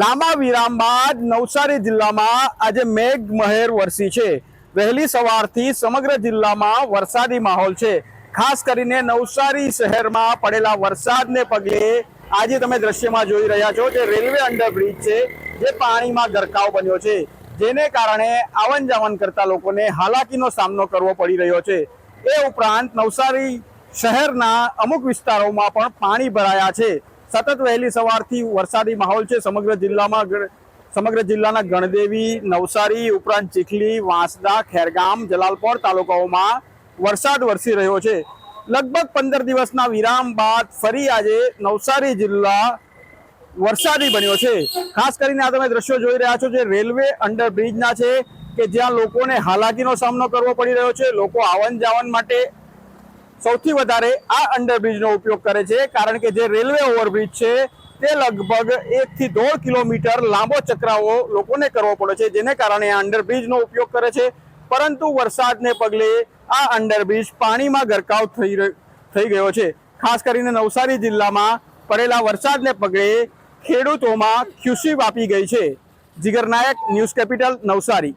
લાંબા વિરામ બાદ નવસારી જિલ્લામાં આજે મેઘ મહેર વરસી છે. વહેલી સવારથી સમગ્ર જિલ્લામાં વરસાદી માહોલ છે. ખાસ કરીને નવસારી શહેરમાં પડેલા વરસાદને પગલે આજે તમે દ્રશ્યમાં જોઈ રહ્યા છો કે રેલવે અંડરબ્રિજ છે, જે પાણીમાં ગરકાવ બન્યો છે. જેને કારણે આવન જાવન કરતા લોકોને હાલાકીનો સામનો કરવો પડી રહ્યો છે. એ ઉપરાંત નવસારી શહેરના અમુક વિસ્તારોમાં પણ પાણી ભરાયા છે. સતત વહેલી સવારથી વરસાદી માહોલ છે. સમગ્ર જિલ્લામાં સમગ્ર જિલ્લાના ગણદેવી, નવસારી, ઉપરાંત ચીખલી, વાંસદા, ખેરગામ, જલાલપોર તાલુકાઓમાં વરસાદ વરસી રહ્યો છે. લગભગ પંદર દિવસના વિરામ બાદ ફરી આજે નવસારી જિલ્લા વરસાદી બન્યો છે. ખાસ કરીને આ તમે દ્રશ્યો જોઈ રહ્યા છો જે રેલવે અંડરબ્રિજના છે કે જ્યાં લોકોને હાલાકીનો સામનો કરવો પડી રહ્યો છે. લોકો આવન જાવન માટે સૌથી વધારે આ અંડરબ્રિજનો ઉપયોગ કરે છે, કારણ કે જે રેલવે ઓવરબ્રિજ છે, તે લગભગ એક થી દોઢ કિલોમીટર લાંબો ચક્રાવો લોકોને કરવો પડે છે, જેને કારણે આ અંડરબ્રિજનો ઉપયોગ કરે છે. પરંતુ વરસાદને પગલે આ અંડરબ્રિજ પાણીમાં ગરકાવ થઈ થઈ ગયો છે. ખાસ કરીને નવસારી જિલ્લામાં પડેલા વરસાદને પગલે ખેડૂતોમાં ખુશી વાપી ગઈ છે. Jigar Nayak News Capital Navsari.